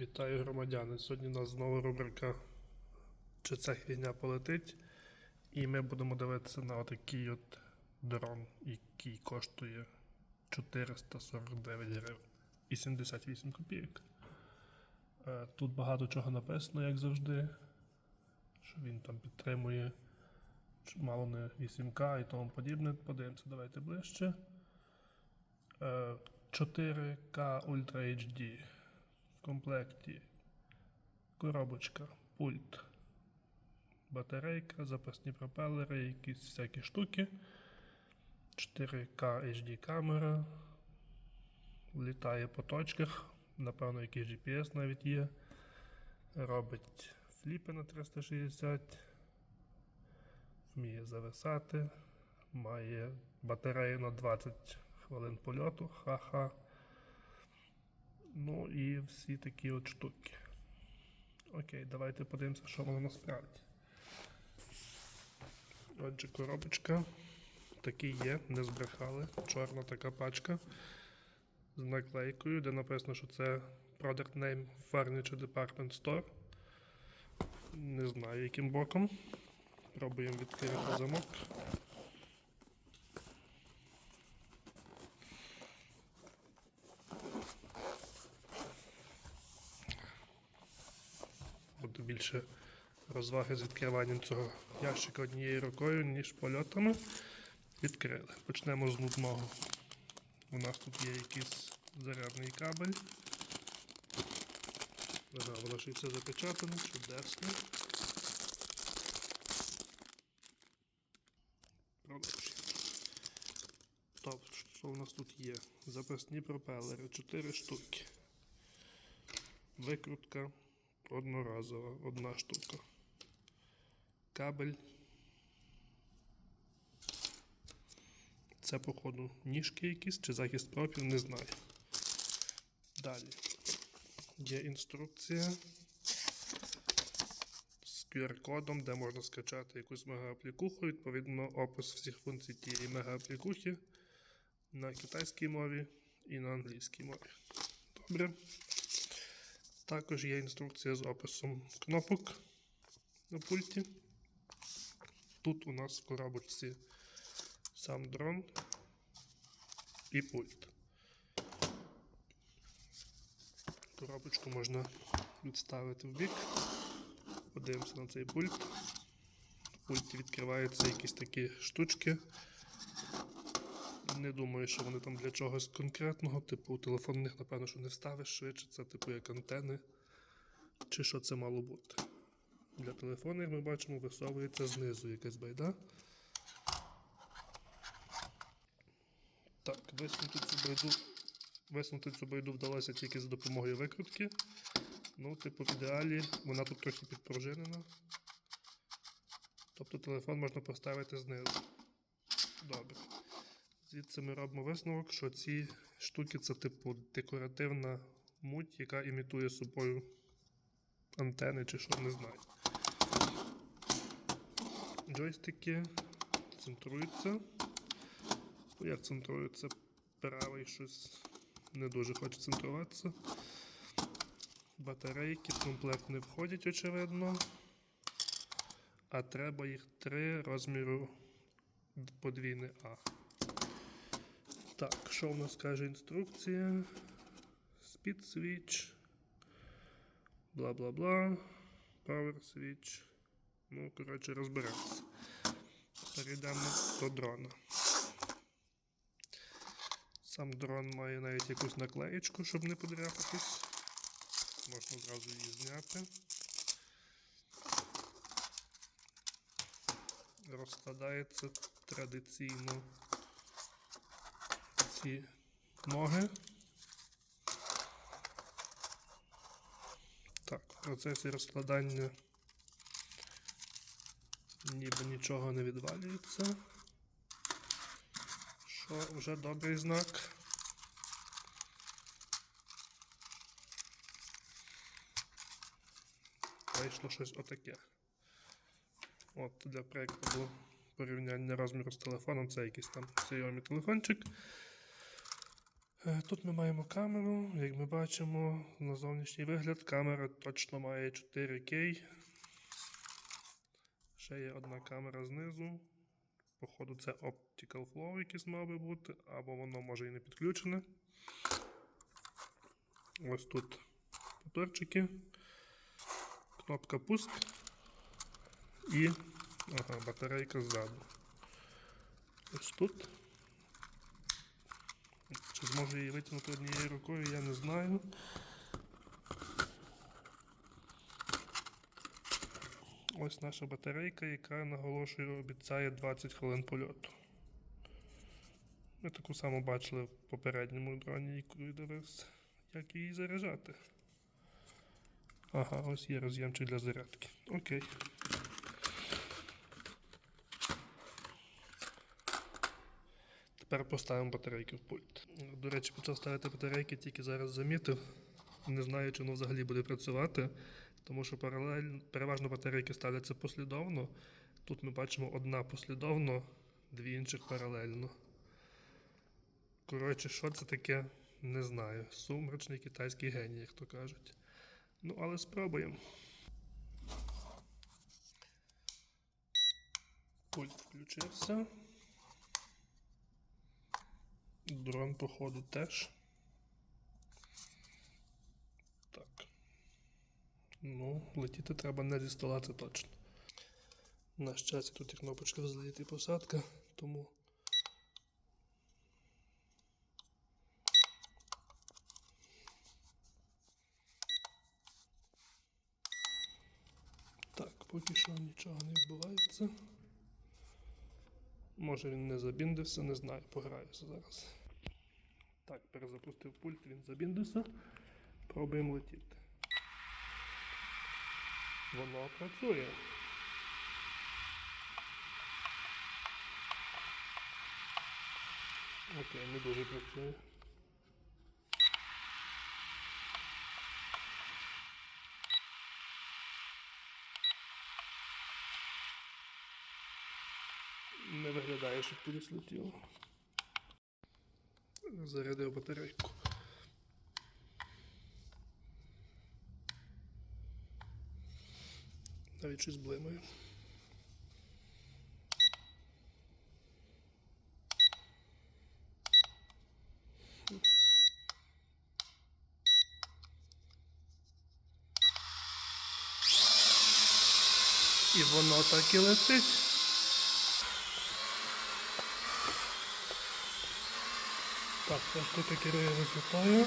Вітаю громадяни. Сьогодні у нас знову рубрика Чи ця хвіня полетить? І ми будемо дивитися на отакий от дрон, який коштує 449 гривень і 78 копійок. Е, Тут багато чого написано, як завжди. Що він там підтримує мало не 8К і тому подібне. Подивимося, давайте ближче. Е, 4К Ultra HD комплекті коробочка, пульт, батарейка, запасні пропелери, якісь всякі штуки. 4К HD камера. Літає по точках. Напевно, якийсь GPS навіть є. Робить фліпи на 360. Вміє зависати. Має батарею на 20 хвилин польоту. Ха-ха. Ну і всі такі от штуки. Окей, давайте подивимося, що воно насправді. Отже, коробочка. Такий є, не збрехали. Чорна така пачка з наклейкою, де написано, що це Product Name Furniture Department Store. Не знаю, яким боком. Пробуємо відкрити замок. Буде більше розваги з відкриванням цього ящика однією рукою, ніж польотами. Відкрили. Почнемо з нудного. У нас тут є якийсь зарядний кабель. Ага, воно все запечатане, чудесно. Продовжуємо. Тобто, що у нас тут є? Запасні пропелери, 4 штуки. Викрутка одноразова, одна штука. Кабель. Це, походу, ніжки якісь чи захист профіль, не знаю. Далі. Є інструкція з QR-кодом, де можна скачати якусь мега-аплікуху, відповідно, опис всіх функцій тієї мега-аплікухи на китайській мові і на англійській мові. Добре. Також є інструкція з описом кнопок на пульті. Тут у нас в коробочці сам дрон і пульт. Коробочку можна відставити в бік. Подивимося на цей пульт. В пульті відкриваються якісь такі штучки. Не думаю, що вони там для чогось конкретного, типу телефонних, напевно, що не вставиш швидше, це типу як антени. Чи що це мало бути? Для телефону, як ми бачимо, висовується знизу якась байда. Так, висунути цю байду. Висунути цю байду вдалося тільки за допомогою викрутки. Ну, типу, в ідеалі вона тут трохи підпружинена. Тобто телефон можна поставити знизу. Добре. Звідси ми робимо висновок, що ці штуки це типу декоративна муть, яка імітує собою антени чи що, не знаю. Джойстики центруються. Як центруються? Правий щось не дуже хоче центруватися. Батарейки в комплект не входять, очевидно. А треба їх три розміру подвійне А. Так, що в нас каже інструкція? Speed switch. Бла бла бла. Power switch. Ну, коротше, розберемося. Перейдемо до дрона. Сам дрон має навіть якусь наклеєчку, щоб не подряпатись. Можна зразу її зняти. Розкладається традиційно ці ноги. Так, в процесі розкладання ніби нічого не відвалюється. Що вже добрий знак. Вийшло щось отаке. От для прикладу порівняння розміру з телефоном це якийсь там Xiaomi телефончик. Е, Тут ми маємо камеру. Як ми бачимо, на зовнішній вигляд камера точно має 4К. Ще є одна камера знизу. Походу, це Optical Flow, якийсь мав би бути, або воно може і не підключене. Ось тут моторчики, кнопка пуск і ага, батарейка ззаду. Ось тут. Зможу її витягнути однією рукою, я не знаю. Ось наша батарейка, яка наголошую, обіцяє 20 хвилин польоту. Ми таку саму бачили в попередньому дроні, яку я дивився, як її заряджати. Ага, ось є роз'ємчик для зарядки. Окей. Тепер поставимо батарейки в пульт. До речі, почав ставити батарейки, тільки зараз замітив. Не знаю, чи воно взагалі буде працювати, тому що паралель, переважно батарейки ставляться послідовно. Тут ми бачимо одна послідовно, дві інших паралельно. Коротше, що це таке, не знаю. Сумрачний китайський геній, як то кажуть. Ну, але спробуємо. Пульт включився. Дрон, походу, теж. Так. Ну, летіти треба не зі стола, це точно. На щастя, тут є кнопочка і посадка, тому. Так, поки що нічого не відбувається. Може він не забіндився, не знаю, пограюся зараз. Так, перезапустив пульт, він забіндився. Пробуємо летіти. Воно працює. Окей, не дуже працює. Не щоб кудись летіло. Зарядив батарейку. Навіть щось блимає. І воно так і летить. Так, штука керує висотою.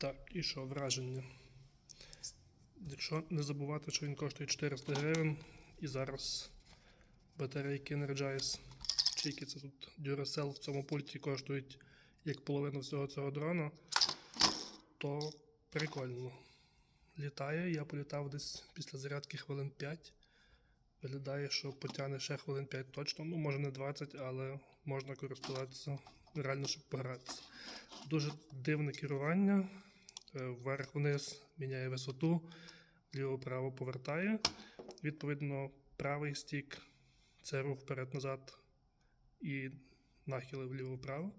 Так, і що, враження? Якщо не забувати, що він коштує 400 гривень, і зараз батарейки Energize, чи які це тут Duracell в цьому пульті коштують як половину всього цього дрона, то прикольно. Літає, я політав десь після зарядки хвилин 5. Виглядає, що потягне ще хвилин 5 точно. Ну, може не 20, але можна користуватися реально, щоб погратися. Дуже дивне керування. Е, Вверх-вниз міняє висоту, вліво-право повертає. Відповідно, правий стік це рух вперед-назад і нахили вліво-право.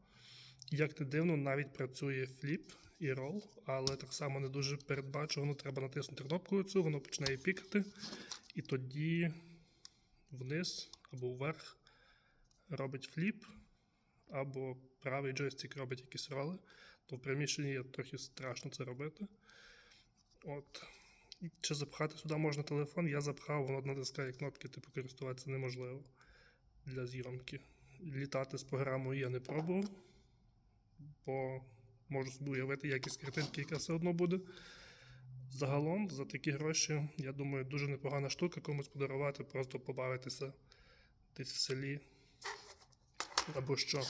Як не дивно, навіть працює фліп і рол, але так само не дуже передбачувано. Треба натиснути кнопку цю, воно починає пікати, і тоді вниз або вверх робить фліп, або правий джойстик робить якісь роли. То в приміщенні трохи страшно це робити. От. Чи запхати сюди можна телефон? Я запхав, воно натискає кнопки, типу користуватися неможливо для зйомки. Літати з програмою я не пробував, бо можу собі уявити якість картинки, яка все одно буде. Загалом, за такі гроші, я думаю, дуже непогана штука комусь подарувати, просто побавитися десь в селі. Або що.